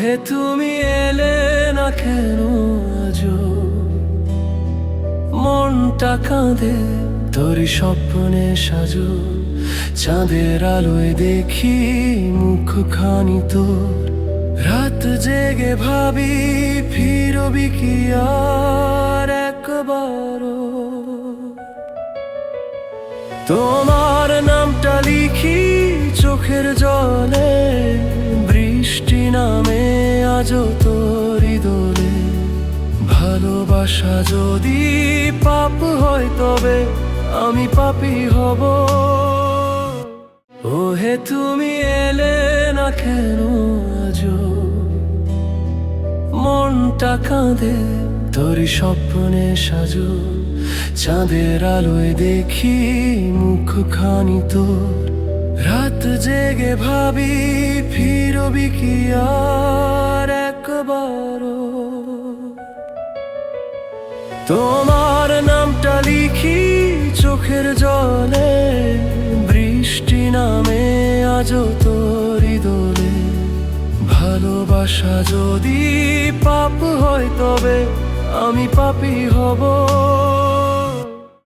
হে তুমি এলে না কেন মনটা কাঁদে তোরই স্বপ্নে সাজো। চাঁদের আলোয় দেখি মুখখানি তোর। রাত জেগে ভাবি, ফিরবি কি আর তোমার আজও তোরই দোলে ভালোবাসা যদি পাপ হয় তবে আমি পাপি হব। ও হে তুমি এলে না কেন মনটা কাঁদে তোরই স্বপ্নে সাজো। চাঁদের আলোয় দেখি মুখখানি তোর। রাত জেগে ভাবি, ফিরবি কি আর? তোমার নামটা লিখি চোখের জলে, বৃষ্টি নামে আজ তোরি দোলে। ভালোবাসা যদি পাপ হয় তবে আমি পাপি হব।